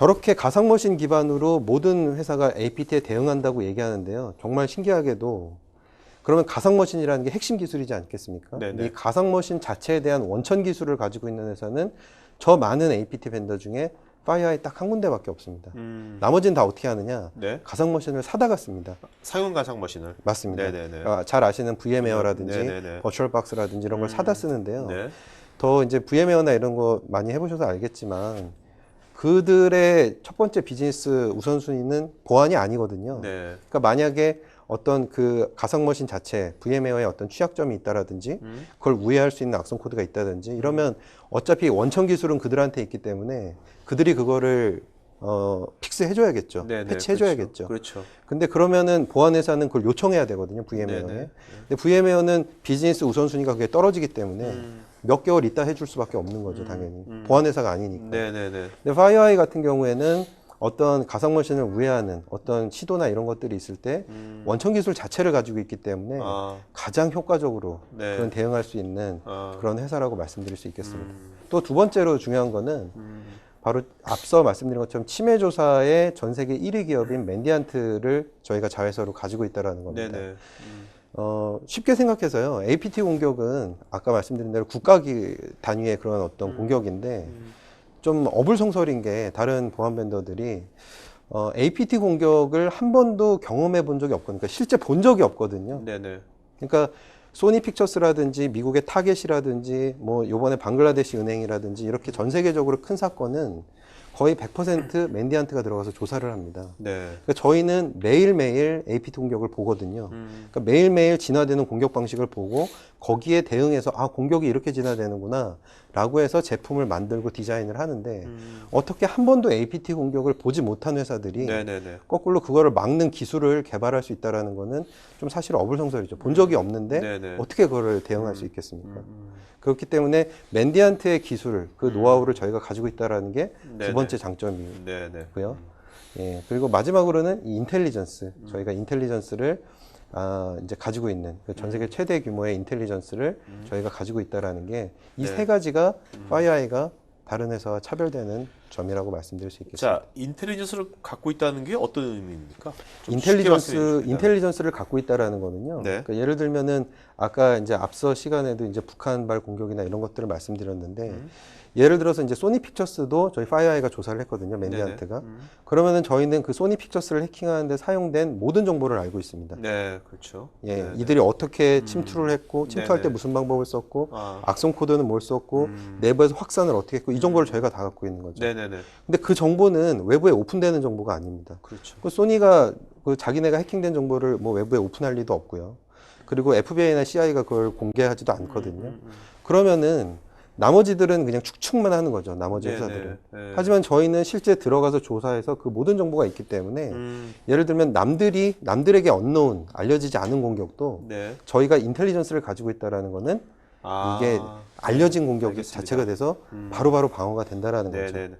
저렇게 가상머신 기반으로 모든 회사가 APT에 대응한다고 얘기하는데요. 정말 신기하게도 그러면 가상머신이라는 게 핵심 기술이지 않겠습니까? 네네. 근데 이 가상머신 자체에 대한 원천 기술을 가지고 있는 회사는 저 많은 APT 벤더 중에 파이어에 딱 한 군데밖에 없습니다. 음. 나머지는 다 어떻게 하느냐? 네. 가상 머신을 사다가 씁니다. 상용 가상 머신을. 맞습니다. 네네네. 아, 잘 아시는 VM웨어라든지. 버추얼 박스라든지 이런 걸 사다 쓰는데요. 네. 더 이제 VM웨어나 이런 거 많이 해보셔서 알겠지만 그들의 첫 번째 비즈니스 우선순위는 보안이 아니거든요. 네. 그러니까 만약에 어떤 그 가상머신 자체 VM웨어에 어떤 취약점이 있다라든지 음. 그걸 우회할 수 있는 악성 코드가 있다든지 이러면 어차피 원천 기술은 그들한테 있기 때문에 그들이 그거를 어 픽스 해 줘야겠죠. 네네, 패치해 줘야겠죠. 그렇죠. 근데 그러면은 보안 회사는 그걸 요청해야 되거든요. VM웨어에. 네네. 근데 VM웨어는 비즈니스 우선순위가 그게 떨어지기 때문에 음. 몇 개월 있다 해줄 수밖에 없는 거죠, 당연히. 보안 회사가 아니니까. 네네네. 근데 파이어아이 같은 경우에는 어떤 가상머신을 우회하는 어떤 시도나 이런 것들이 있을 때 음. 원천 기술 자체를 가지고 있기 때문에 아. 가장 효과적으로 네. 그런 대응할 수 있는 아. 그런 회사라고 말씀드릴 수 있겠습니다. 음. 또두 번째로 중요한 거는 음. 바로 앞서 말씀드린 것처럼 치매 조사의 전 세계 1위 기업인 맨디안트를 저희가 자회사로 가지고 있다라는 겁니다. 음. 어, 쉽게 생각해서요. APT 공격은 아까 말씀드린 대로 국가 기- 단위의 그런 어떤 공격인데 음. 좀 어불성설인 게 다른 보안 벤더들이 어, APT 공격을 한 번도 경험해 본 적이 없거든요. 그러니까 실제 본 적이 없거든요. 네네. 그러니까 소니 픽처스라든지 미국의 타겟이라든지 뭐 요번에 방글라데시 은행이라든지 이렇게 전 세계적으로 큰 사건은 거의 100% 맨디안트가 들어가서 조사를 합니다. 네. 그러니까 저희는 매일매일 APT 공격을 보거든요. 음. 그러니까 매일매일 진화되는 공격 방식을 보고 거기에 대응해서 아 공격이 이렇게 진화되는구나 라고 해서 제품을 만들고 디자인을 하는데 음. 어떻게 한 번도 APT 공격을 보지 못한 회사들이 네네네. 거꾸로 그거를 막는 기술을 개발할 수 있다라는 거는 좀 사실 어불성설이죠. 본 적이 없는데 네네. 어떻게 그거를 대응할 수 있겠습니까? 음. 그렇기 때문에 맨디안트의 기술, 그 노하우를 저희가 가지고 있다라는 게 두. 번째 장점이고요. 네네. 예, 그리고 마지막으로는 이 인텔리전스. 음. 저희가 인텔리전스를 아, 이제 가지고 있는 그 전 세계 최대 규모의 인텔리전스를 저희가 가지고 있다라는 게 이세 음. 네. 가지가 파이어아이가 다른 회사와 차별되는 점이라고 말씀드릴 수 있겠습니다. 자, 인텔리전스를 갖고 있다는 게 어떤 의미입니까? 인텔리전스. 인텔리전스를 갖고 있다라는 거는요. 네. 그러니까 예를 들면은 아까 이제 앞서 시간에도 이제 북한발 공격이나 이런 것들을 말씀드렸는데 음. 예를 들어서 이제 소니 픽처스도 저희 파이어아이가 조사를 했거든요. 맨디안트가. 음. 그러면은 저희는 그 소니 픽처스를 해킹하는데 사용된 모든 정보를 알고 있습니다. 네, 그렇죠. 예, 네네. 이들이 어떻게 침투를 했고 침투할 네네. 때 무슨 방법을 썼고 아. 악성 코드는 뭘 썼고 음. 내부에서 확산을 어떻게 했고 이 정보를 저희가 다 갖고 있는 거죠. 네네 네. 근데 그 정보는 외부에 오픈되는 정보가 아닙니다. 그렇죠. 그 소니가 그 자기네가 해킹된 정보를 뭐 외부에 오픈할 리도 없고요. 그리고 FBI나 CI가 그걸 공개하지도 않거든요. 음, 음. 그러면은 나머지들은 그냥 추측만 하는 거죠. 나머지 네네. 회사들은. 네. 하지만 저희는 실제 들어가서 조사해서 그 모든 정보가 있기 때문에 음. 예를 들면 남들이 남들에게 언노운 알려지지 않은 공격도 네. 저희가 인텔리전스를 가지고 있다라는 거는 아. 이게 알려진 공격이 알겠습니다. 자체가 돼서 음. 바로바로 방어가 된다라는 거죠. 네네네.